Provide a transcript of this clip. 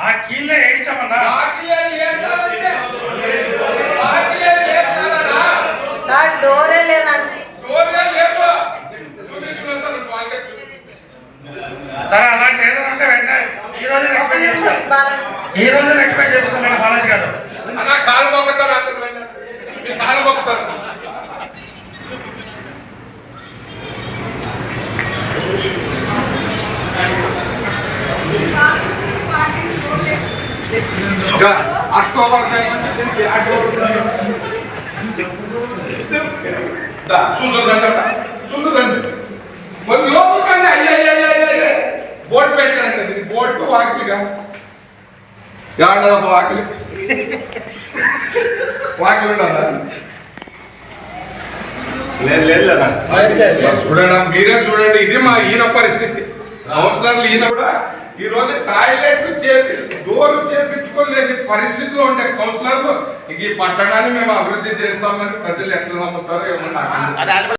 ఆ కీళ్ళే వేయించమన్నా డోరే లేదండి సరే అలాంటి ఉంటే వెంటనే ఈ రోజు రెక్టిఫై నిమిషం ఈ రోజు రెక్టిఫై అక్టోబర్ దీనికి అక్టోబర్ మరి బోట్ పెట్టారంట బోట్ వాకిలిగా ఏడవ వాకిలి వాకిలి ఉండాలా లేదు లేదు చూడండి మీరే చూడండి. ఇది మా ఈయన పరిస్థితి అవసరం ఈయన కూడా ఈ రోజు టాయిలెట్లు చేపి పరిస్థితిలో ఉండే కౌన్సిలర్లు ఈ పట్టణాన్ని మేము అభివృద్ధి చేస్తామని ప్రజలు ఎట్లా నమ్ముతారో ఏమన్నా